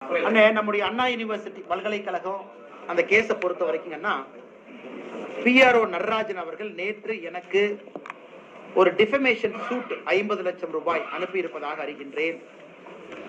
அண்ணே நம்முடைய அண்ணா யூனிவர்சிட்டி பல்கலைக்கழகம் அந்த கேஸை பொறுத்த வரைக்குங்கன்னா பிஆர்ஓ நடராஜன் அவர்கள் நேற்று எனக்கு ஒரு டிஃபமேஷன் சூட் ஐம்பது லட்சம் ரூபாய் அனுப்பியிருப்பதாக அறிகின்றேன்.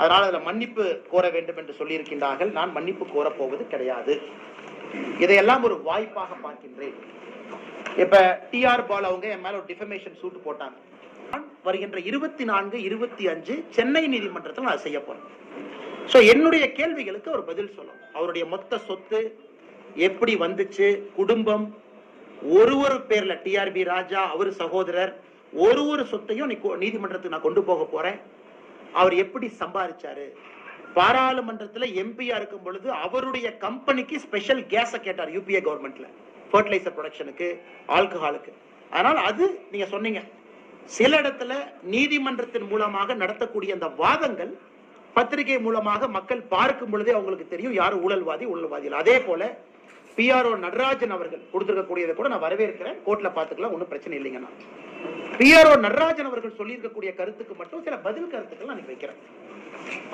அதனால் அதில் மன்னிப்பு கோர வேண்டும் என்று சொல்லியிருக்கின்றார்கள். நான் மன்னிப்பு கோரப்போவது கிடையாது. இதையெல்லாம் ஒரு வாய்ப்பாக பார்க்கின்றேன். இப்ப டிஆர் பால் அவங்க என் மேல ஒரு டிஃபமேஷன் சூட் போட்டாங்க. வருகின்ற இருபத்தி நான்கு இருபத்தி அஞ்சு சென்னை நீதிமன்றத்தில் நான் செய்ய போறேன். ஸோ என்னுடைய கேள்விகளுக்கு அவர் பதில் சொல்லணும். அவருடைய மொத்த சொத்து எப்படி வந்துச்சு? குடும்பம் ஒரு ஒரு பேர்ல டிஆர்பி ராஜா அவர் சகோதரர் ஒரு ஒரு சொத்தையும் நீதிமன்றத்துக்கு நான் கொண்டு போக போறேன். அவர் எப்படி சம்பாதிச்சாரு பாராளுமன்றத்துல எம்பியா இருக்கும் பொழுது அவருடைய கம்பெனிக்கு ஸ்பெஷல் கேஸ கேட்டார் யூபிஏ கவர்மெண்ட்ல ஃபர்டிலைசர் ப்ரொடக்ஷனுக்கு ஆல்கஹாலுக்கு அதனால அது நீங்க சொன்னீங்க. சில இடத்துல நீதிமன்றத்தின் மூலமாக நடத்தக்கூடிய அந்த வாதங்கள் பத்திரிகை மூலமாக மக்கள் பார்க்கும் பொழுதே அவங்களுக்கு தெரியும் யார் ஊழல்வாதி ஊழல்வாதி இல்லை அதே போல பிஆர்ஓ நடராஜன் அவர்கள் கொடுத்திருக்கக்கூடியதை கூட நான் வரவேற்கிறேன். கோர்ட்ல பாத்துக்கலாம் ஒன்றும் பிரச்சனை இல்லைங்கண்ணா பிஆர்ஓ நடராஜன் அவர்கள் சொல்லியிருக்கக்கூடிய கருத்துக்கு மட்டும் சில பதில் கருத்துக்கள் நான் வைக்கிறேன்.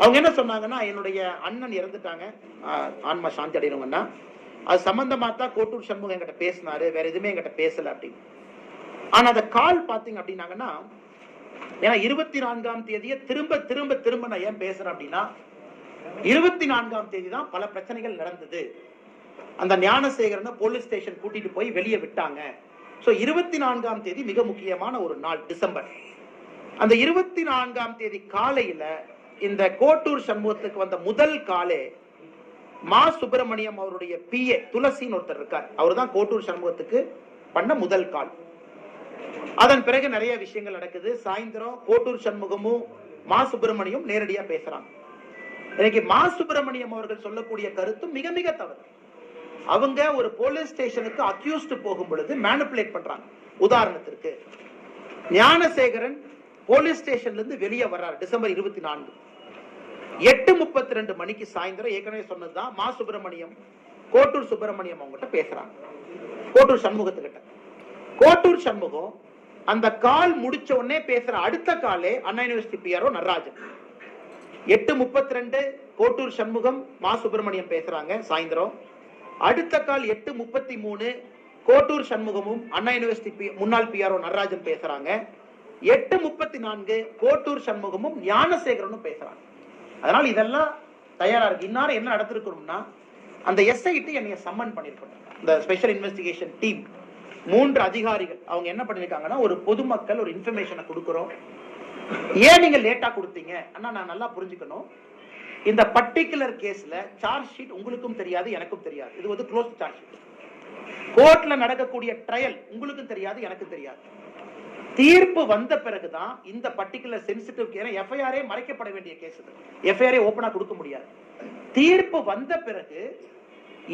அவங்க என்ன சொன்னாங்கன்னா என்னுடைய அண்ணன் இறந்துட்டாங்க. ஆன்மா சாந்தி அடையணுங்கன்னா. அது சம்பந்தமா தான் கோட்டூர் சண்முகம் என்கிட்ட பேசினாரு வேற எதுவுமே என்கிட்ட பேசல அப்படின்னு. ஆனா அந்த கால் பாத்தீங்க அப்படின்னாங்கன்னா ஏன்னா இருபத்தி நான்காம் தேதியை திரும்ப திரும்ப திரும்ப நான் ஏன் பேசுறேன் அப்படின்னா இருபத்தி நான்காம் தேதி தான் பல பிரச்சனைகள் நடந்தது. அந்த ஞானசேகரனை போலீஸ் ஸ்டேஷன் கூட்டிட்டு போய் வெளியே விட்டாங்க. ஸோ இருபத்தி நான்காம் தேதி மிக முக்கியமான ஒரு நாள் டிசம்பர். அந்த இருபத்தி நான்காம் தேதி காலையில இந்த கோட்டூர் சண்முகத்துக்கு வந்த முதல் காலே மா சுப்பிரமணியம் அவருடைய பிஏ துளசின்னு ஒருத்தர் இருக்கார். அவர் தான் கோட்டூர் சண்முகத்துக்கு பண்ண முதல் கால். அதன் பிறகு நிறைய விஷயங்கள் நடக்குது. சாயந்தரம் கோட்டூர் சண்முகமும் மா சுப்பிரமணியம் நேரடியா பேசுறாங்க. இன்னைக்கு மா சுப்பிரமணியம் அவர்கள் சொல்லக்கூடிய கருத்தும் மிக மிக தவறு. அவங்க ஒரு போலீஸ் ஸ்டேஷனுக்கு அக்யூஸ்டு போகும் பொழுது மேனிப்புலேட் பண்றாங்க. உதாரணத்திற்கு ஞானசேகரன் போலீஸ் ஸ்டேஷன்ல இருந்து வெளியே வர்றார் டிசம்பர் இருபத்தி நான்கு எட்டு முப்பத்தி ரெண்டு மணிக்கு சாயந்தரம் ஏற்கனவே சொன்னதுதான் மா சுப்பிரமணியம் கோட்டூர் சுப்பிரமணியம் அவங்ககிட்ட பேசுறாங்க. கோட்டூர் சண்முகத்துக்கிட்ட. கோட்டூர் சண்முகம் அந்த கால் முடிச்ச உடனே பேசுற அடுத்த காலே அண்ணா யூனிவர்சிட்டி பிஆர்ஓ நடராஜன். எட்டு முப்பத்தி ரெண்டு கோட்டூர் சண்முகம் மா சுப்பிரமணியம் பேசுறாங்க சாயந்தரம். அடுத்த கால் எட்டு முப்பத்தி மூணு கோட்டூர் சண்முகமும் அண்ணா யூனிவர்சிட்டி பி- முன்னாள் பிஆர்ஓ நடராஜன் பேசுறாங்க. எட்டு முப்பத்தி நான்கு கோட்டூர் சண்முகமும் ஞானசேகரனும் பேசுறாங்க. அதனால இதெல்லாம் தயாரா இருக்கு. இன்னாரும் என்ன நடத்திருக்கணும்னா அந்த எஸ்ஐடி என்னைய சம்மன் பண்ணிருக்கணும். இந்த ஸ்பெஷல் இன்வெஸ்டிகேஷன் டீம் மூன்று அதிகாரிகள் அவங்க என்ன பண்ணிருக்காங்கன்னா ஒரு பொதுமக்கள் ஒரு இன்ஃபர்மேஷனை கொடுக்குறோம். ஏன் நீங்க லேட்டா கொடுத்தீங்க? அண்ணா நான் நல்லா புரிஞ்சுக்கணும். இந்த பர்டிகுலர் கேஸ்ல சார்ஜ் ஷீட் உங்களுக்கும் தெரியாது எனக்கும் தெரியாது. இது வந்து க்ளோஸ் சார்ஜ் ஷீட் கோர்ட்ல நடக்கக்கூடிய ட்ரையல் உங்களுக்கும் தெரியாது எனக்கும் தெரியாது. தீர்ப்பு வந்த பிறகுதான் இந்த பர்டிகுலர் சென்சிட்டிவ் கேஸ் எஃப்ஐஆரே மறைக்கப்பட வேண்டிய கேஸ் இது எஃப்ஐஆரே ஓபனா கொடுக்க முடியாது. தீர்ப்பு வந்த பிறகு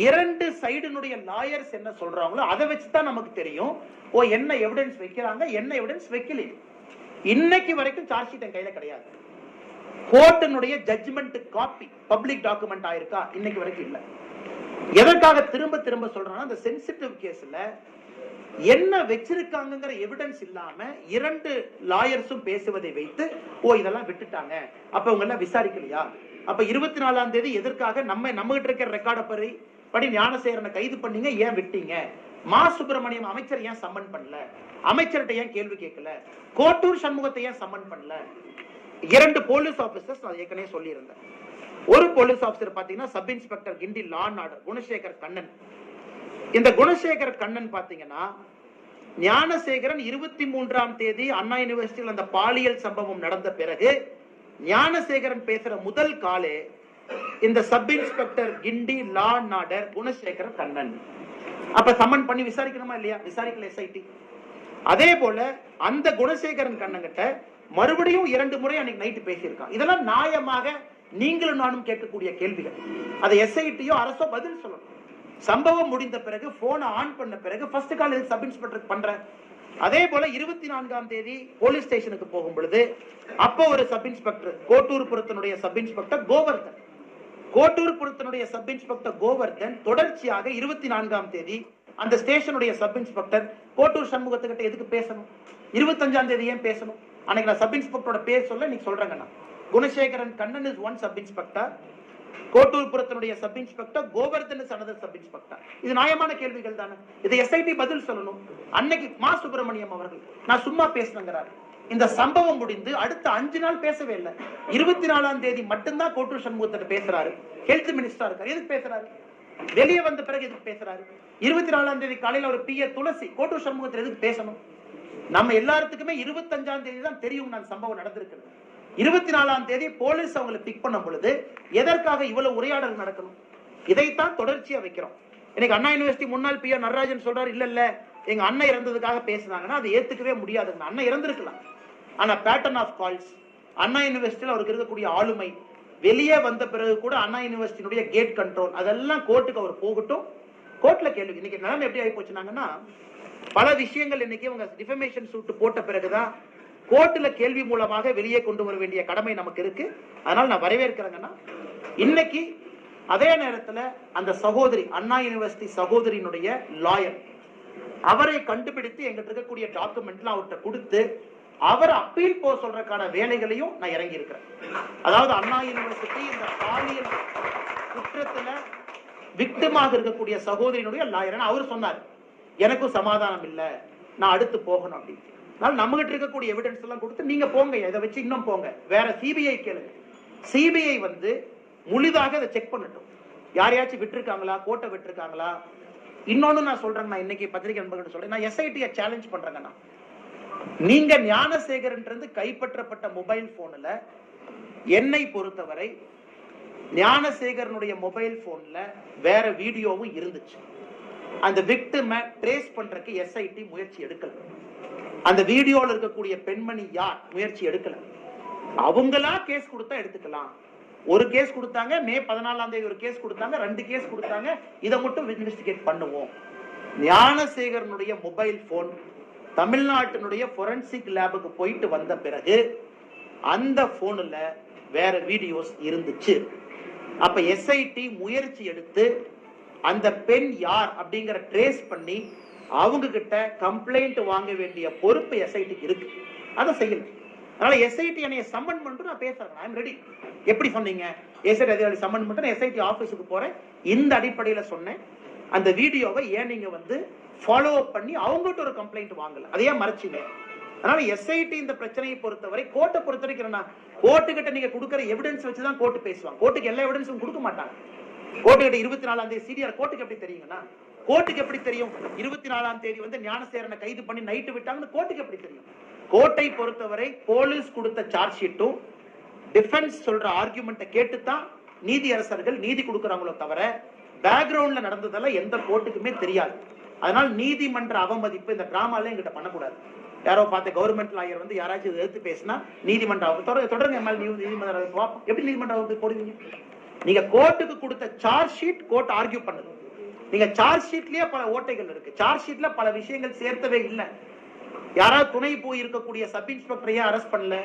இரண்டு சைடுனுடைய லாயர்ஸ் என்ன சொல்றாங்களோ அதை வச்சு தான் நமக்கு தெரியும். ஓ என்ன எவிடன்ஸ் வைக்கிறாங்க என்ன எவிடன்ஸ் வைக்கல இன்னைக்கு வரைக்கும் சார்ஜ் ஷீட் என் கையில கிடையாது. கோர்ட்டினுடைய ஜட்ஜ்மெண்ட் காப்பி பப்ளிக் டாக்குமெண்ட் ஆயிருக்கா? இன்னைக்கு வரைக்கும் இல்லை. எதற்காக திரும்ப திரும்ப சொல்றேன்னா அந்த சென்சிட்டிவ் கேஸ்ல என்ன வச்சிருக்காங்கிற எவிடன்ஸ் இல்லாம இரண்டு லாயர்ஸும் பேசுவதை வைத்து ஓ இதெல்லாம் விட்டுட்டாங்க. அப்ப இவங்க எல்லாம் விசாரிக்கலையா? அப்ப இருபத்தி நாலாம் தேதி எதற்காக நம்ம நம்மகிட்ட இருக்கிற ரெக்கார்டை பறி படி ஞானசேகரனை கைது பண்ணீங்க ஏன் விட்டீங்க? மா சுப்பிரமணியம் அமைச்சர் ஏன் சம்மன் பண்ணல? அமைச்சர்கிட்ட ஏன் கேள்வி கேட்கல? கோட்டூர் சண்முகத்தை ஏன் சம்மன் பண்ணல? இரண்டு போலீஸ் ஆபீசர்ஸ் நான் ஏற்கனவே சொல்லியிருந்தேன். ஒரு போலீஸ் ஆபீசர் பாத்தீங்கன்னா sub inspector Guindy law and order Gunasekar Kannan. இந்த குணசேகர் கண்ணன் பாத்தீங்கன்னா ஞானசேகரன் இருபத்தி மூன்றாம் தேதி அண்ணா யூனிவர்சிட்டியில் அந்த பாலியல் சம்பவம் நடந்த பிறகு ஞானசேகரன் பேசுற முதல் காலே இந்த சப் இன்ஸ்பெக்டர் கிண்டி லா நாடர் குணசேகர கண்ணன். அப்ப சம்மன் பண்ணி விசாரிக்கணுமா இல்லையா? விசாரிக்கல எஸ்ஐடி அதே போல அந்த குணசேகரன் கண்ணங்கிட்ட மறுபடியும் இரண்டு முறை அன்னைக்கு நைட்டு பேசியிருக்கான். இதெல்லாம் நியாயமாக நீங்களும் நானும் கேட்கக்கூடிய கேள்விகள். அதை எஸ்ஐடியோ அரசோ பதில் சொல்லணும். சம்பவம் முடிந்த பிறகு போனை ஆன் பண்ண பிறகு ஃபர்ஸ்ட் கால் சப் இன்ஸ்பெக்டர் பண்றேன். அதே போல இருபத்தி நான்காம் தேதி போலீஸ் ஸ்டேஷனுக்கு போகும் பொழுது அப்போ ஒரு சப் இன்ஸ்பெக்டர் கோட்டூர்புரத்தினுடைய சப் இன்ஸ்பெக்டர் கோவர்தன். கோட்டூர் குளத்தினுடைய சப் இன்ஸ்பெக்டர் கோவர்தன் தொடர்ச்சியாக இருபத்தி நான்காம் தேதி அந்த ஸ்டேஷனுடைய சப் இன்ஸ்பெக்டர் கோட்டூர் சண்முகத்துக்கிட்ட எதுக்கு பேசணும்? இருபத்தஞ்சாம் தேதி ஏன் பேசணும்? அன்னைக்கு நான் சப் இன்ஸ்பெக்டரோட பேர் சொல்ல நீங்க சொல்றேங்க நான். Gunasekaran Kannan is one sub inspector கோட்டூர்புரத்தினுடைய sub inspector Govardhan சனதர் சப் இன்ஸ்பெக்டர் இது நியாயமான கேள்விகள் தானே. இதை எஸ்ஐடி பதில் சொல்லணும். அன்னைக்கு மா சுப்பிரமணியம் அவர்கள். நான் சும்மா பேசுனங்கிறார் இந்த சம்பவம் முடிந்து அடுத்த அஞ்சு நாள் பேசவே இல்லை. இருபத்தி நாலாம் தேதி மட்டும்தான் கோட்டூர் சண்முகத்திட்ட பேசுறாரு. ஹெல்த் மினிஸ்டரா இருக்காரு. எதுக்கு பேசுறாரு? வெளியே வந்த பிறகு எதுக்கு பேசுறாரு? இருபத்தி நாலாம் தேதி காலையில ஒரு பி துளசி கோட்டூர் சண்முகத்தில் எதுக்கு பேசணும்? நம்ம எல்லாத்துக்குமே இருபத்தஞ்சாம் தேதி தான் தெரியும் நான் சம்பவம் நடந்திருக்கு இருபத்தி நாலாம் தேதி போலீஸ் அவங்களை பிக் பண்ணும் பொழுது எதற்காக இவ்வளவு உரையாடல் நடக்கணும்? இதைத்தான் தொடர்ச்சியா வைக்கிறோம். இன்னைக்கு அண்ணா யூனிவர்சிட்டி முன்னாள் பி ஆர் நடராஜன் சொல்றாரு இல்ல இல்ல எங்க அண்ணன் இறந்ததுக்காக பேசுனாங்கன்னா அதை ஏத்துக்கவே முடியாது அண்ணன் இறந்திருக்கலாம். ஆனால் பேட்டர்ன் ஆஃப் கால்ஸ் அண்ணா யூனிவர்சிட்டியில் அவருக்கு இருக்கக்கூடிய ஆளுமை. வெளியே வந்த பிறகு கூட அண்ணா யூனிவர்சிட்டியினுடைய கேட் கண்ட்ரோல் அதெல்லாம் கோர்ட்டுக்கு அவர் போகட்டும். கோர்ட்டில் கேள்வி. இன்னைக்கு நிலைமை எப்படி ஆகி போச்சுனாங்கன்னா பல விஷயங்கள் இன்னைக்கு இவங்க டிஃபமேஷன் சூட்டு போட்ட பிறகுதான் கோர்ட்டில் கேள்வி மூலமாக வெளியே கொண்டு வர வேண்டிய கடமை நமக்கு இருக்கு. அதனால் நான் வரவேற்கிறேங்கன்னா இன்னைக்கு அதே நேரத்துல அந்த சகோதரி அண்ணா யூனிவர்சிட்டி சகோதரியினுடைய லாயர் அவரை கண்டுபிடித்து எங்கிட்ட இருக்கக்கூடிய டாக்குமெண்ட்லாம் அவர்கிட்ட கொடுத்து அவர் அப்பீல் போக சொல்றதுக்கான வேலைகளையும் நான் இறங்கி இருக்கிறேன் அதாவது அண்ணா யூனிவர்சிட்டி இந்த பாலியல் குற்றத்துல விக்டிமாக இருக்கக்கூடிய சகோதரியினுடைய லாயரன் அவர் சொன்னார் எனக்கும் சமாதானம் இல்லை நான் அடுத்து போகணும் அப்படின்னு. அதனால நம்ம கிட்ட இருக்கக்கூடிய எவிடன்ஸ் எல்லாம் கொடுத்து நீங்க போங்க இதை வச்சு இன்னும் போங்க. வேற சிபிஐ கேளுங்க. சிபிஐ வந்து முழுதாக அதை செக் பண்ணட்டும். யாரையாச்சும் விட்டுருக்காங்களா? கோட்டை விட்டுருக்காங்களா? இன்னொன்னு நான் சொல்றேன் நான் இன்னைக்கு பத்திரிகை நண்பர்கள் சொல்றேன். நான் எஸ்ஐடியை சேலஞ்ச் பண்றேங்கண்ணா நீங்க ஞானசேகரன்றது கைப்பற்றப்பட்ட மொபைல் போன்ல என்னை பொறுத்தவரை ஞானசேகரனுடைய மொபைல் போன்ல வேற வீடியோவும் இருந்துச்சு. அந்த விக்டிமை ட்ரேஸ் பண்றதுக்கு எஸ்ஐடி முயற்சி எடுக்கல. அந்த வீடியோல இருக்கக்கூடிய பெண்மணி யார்? முயற்சி எடுக்கல. அவங்களா கேஸ் கொடுத்தா எடுத்துக்கலாம். ஒரு கேஸ் கொடுத்தாங்க மே பதினாலாம் தேதி ஒரு கேஸ் கொடுத்தாங்க ரெண்டு கேஸ் கொடுத்தாங்க இதை மட்டும் இன்வெஸ்டிகேட் பண்ணுவோம். ஞானசேகரனுடைய மொபைல் போன் தமிழ்நாட்டினுடைய ஃபொரன்சிக் லேபுக்கு போயிட்டு வந்த பிறகு அந்த ஃபோனில் வேற வீடியோஸ் இருந்துச்சு. அப்போ எஸ்ஐடி முயற்சி எடுத்து அந்த பெண் யார் அப்படிங்கிற ட்ரேஸ் பண்ணி அவங்க கிட்ட கம்ப்ளைண்ட் வாங்க வேண்டிய பொறுப்பு எஸ்ஐடிக்கு இருக்கு. அதை செய்யல. அதனால எஸ்ஐடி என்னைய சம்மன் பண்ணிட்டு நான் பேசுறேன். ஐம் ரெடி எப்படி சொன்னீங்க? எஸ்ஐடி அதிகாரி சம்மன் பண்ணிட்டு நான் எஸ்ஐடி ஆஃபீஸுக்கு போறேன். இந்த அடிப்படையில் சொன்னேன். அந்த வீடியோவை ஏன் நீங்க வந்து ஃபாலோ அப் பண்ணி அவங்ககிட்ட ஒரு கம்ப்ளைண்ட் வாங்கல. அதையே மறைச்சிங்க? அதனால எஸ்ஐடி இந்த பிரச்சனையை பொறுத்தவரை கோர்ட்டை பொறுத்த வரைக்கும் கோர்ட்டு கிட்ட நீங்க கொடுக்குற எவிடன்ஸ் வச்சு தான் கோர்ட்டு பேசுவாங்க கோர்ட்டுக்கு எல்லா எவிடன்ஸும் கொடுக்க மாட்டாங்க. கோர்ட்டு கிட்ட இருபத்தி நாலாம் தேதி சிடிஆர் கோர்ட்டுக்கு எப்படி தெரியுங்கன்னா கோர்ட்டுக்கு எப்படி தெரியும்? இருபத்தி நாலாம் தேதி வந்து ஞானசேரனை கைது பண்ணி நைட்டு விட்டாங்கன்னு கோர்ட்டுக்கு எப்படி தெரியும்? கோர்ட்டை பொறுத்தவரை போலீஸ் கொடுத்த சார்ஜ் ஷீட்டும் டிஃபென்ஸ் சொல்ற ஆர்குமெண்ட்டை கேட்டுத்தான் நீதியரசர்கள் நீதி கொடுக்குறாங்களோ தவிர பேக்ரவுண்ட்ல நடந்ததெல்லாம் எந்த கோர்ட்டுக்குமே தெரியாது. அதனால நீதிமன்ற அவமதிப்பு இந்த டிராமால எங்கிட்ட பண்ணக்கூடாது. யாரோ பார்த்த கவர்மெண்ட் லாயர் வந்து யாராச்சும் எடுத்து எதிர்த்து பேசினா நீதிமன்ற அவ- தொடர் தொடருங்க நீதிமன்ற எப்படி நீதிமன்ற போடுவீங்க? நீங்க கோர்ட்டுக்கு கொடுத்த சார்ஜ் ஷீட் கோர்ட் ஆர்கியூ பண்ணுது. நீங்க சார்ஜ் ஷீட்லயே பல ஓட்டைகள் இருக்கு. சார்ஜ் ஷீட்ல பல விஷயங்கள் சேர்த்தவே இல்லை. யாராவது துணை போய் இருக்கக்கூடிய சப் இன்ஸ்பெக்டரையே அரெஸ்ட் பண்ணல?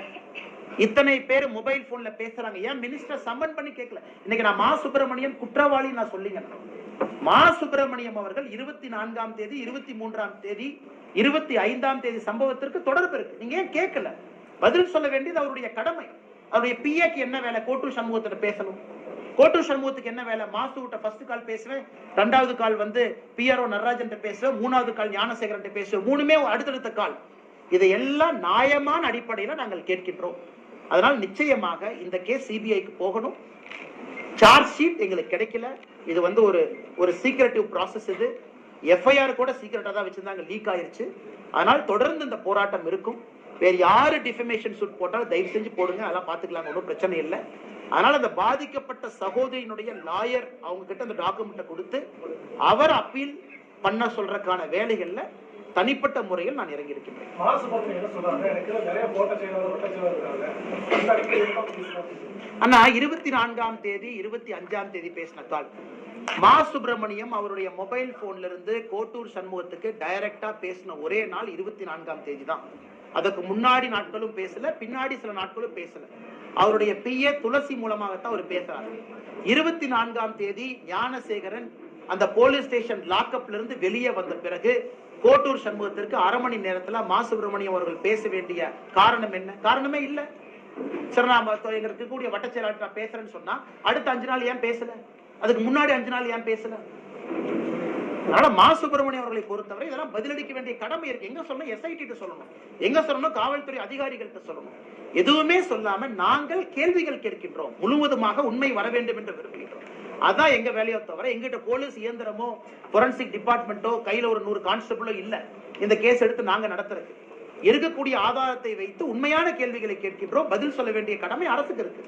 இத்தனை பேர் மொபைல் போன்ல பேசுறாங்க. ஏன் மினிஸ்டர் சம்மன் பண்ணி கேட்கல இன்னைக்கு நான் மா சுப்பிரமணியன் குற்றவாளி நான் சொல்லிங்க மா சுப்பிரமணியம் அவர்கள் இருபத்தி நான்காம் தேதி இருபத்தி மூன்றாம் தேதி இருபத்தி ஐந்தாம் தேதி சம்பவத்திற்கு தொடர்பு இருக்கு. நீங்க ஏன் கேட்கல? பதில் சொல்ல வேண்டியது அவருடைய கடமை. அவருடைய பிஏக்கு என்ன வேலை? கோட்டு சமூகத்துல பேசணும். கோட்டூர் சண்முகத்துக்கு என்ன வேலை? மாசு விட்ட ஃபர்ஸ்ட் கால் பேசுவேன். ரெண்டாவது கால் வந்து பிஆர்ஓ நடராஜன் பேசுவேன். மூணாவது கால் ஞானசேகரன் பேசுவேன். மூணுமே அடுத்தடுத்த கால் இதை எல்லாம் நியாயமான அடிப்படையில நாங்கள் கேட்கின்றோம். அதனால் நிச்சயமாக இந்த கேஸ் சிபிஐக்கு போகணும். சார்ஜ் ஷீட் எங்களுக்கு கிடைக்கல. இது வந்து ஒரு ஒரு சீக்ரெட்டிவ் ப்ராசஸ் இது. எஃப்ஐஆர் கூட சீக்கிரட்டாக தான் வச்சுருந்தாங்க லீக் ஆயிருச்சு. அதனால் தொடர்ந்து இந்த போராட்டம் இருக்கும். வேறு யார் டிஃபமேஷன் சூட் போட்டாலும் தயவு செஞ்சு போடுங்க அதெல்லாம் பார்த்துக்கலாங்க ஒன்றும் பிரச்சனை இல்லை. அதனால் அந்த பாதிக்கப்பட்ட சகோதரியினுடைய லாயர் அவங்க கிட்ட அந்த டாக்குமெண்ட்டை கொடுத்து அவர் அப்பீல் பண்ண சொல்றதுக்கான வேலைகளில் தனிப்பட்ட முறையில் நான் இறங்கி இருக்கின்றேன். அண்ணா இருபத்தி நான்காம் தேதி இருபத்தி அஞ்சாம் தேதி பேசின கால் மா சுப்பிரமணியம் அவருடைய மொபைல் போன்ல இருந்து கோட்டூர் சண்முகத்துக்கு டைரக்டா பேசின ஒரே நாள் இருபத்தி நான்காம் தேதி தான். அதுக்கு முன்னாடி நாட்களும் பேசல பின்னாடி சில நாட்களும் பேசல. அவருடைய பிஏ துளசி மூலமாகத்தான் அவர் பேசுறாரு. இருபத்தி நான்காம் தேதி ஞானசேகரன் அந்த போலீஸ் ஸ்டேஷன் லாக்அப்ல இருந்து வெளியே வந்த பிறகு கோட்டூர் சண்முகத்திற்கு அரை மணி நேரத்துல மா சுப்பிரமணியம் அவர்கள் பேச வேண்டிய காரணம் என்ன? காரணமே இல்ல. சரி நான் எங்க இருக்கக்கூடிய வட்டச்செயலாளர் நான் பேசுறேன்னு சொன்னா அடுத்த அஞ்சு நாள் ஏன் பேசல? அதுக்கு முன்னாடி அஞ்சு நாள் ஏன் பேசல? அதனால மா சுப்பிரமணியம் அவர்களை பொறுத்தவரை இதெல்லாம் பதிலளிக்க வேண்டிய கடமை இருக்கு. எங்க சொன்ன எஸ்ஐடி சொல்லணும். எங்க சொல்லணும் காவல்துறை அதிகாரிகள்கிட்ட சொல்லணும். எதுவுமே சொல்லாம நாங்கள் கேள்விகள் கேட்கின்றோம். முழுவதுமாக உண்மை வர வேண்டும் என்று விரும்புகின்றோம். அதான் எங்க வேலையோ தவிர எங்கிட்ட போலீஸ் இயந்திரமோ பொரன்சிக் டிபார்ட்மெண்ட்டோ கையில ஒரு நூறு கான்ஸ்டபிளோ இல்ல. இந்த கேஸ் எடுத்து நாங்க நடத்துறது இருக்கக்கூடிய ஆதாரத்தை வைத்து உண்மையான கேள்விகளை கேட்கின்றோம். பதில் சொல்ல வேண்டிய கடமை அரசுக்கு இருக்கு.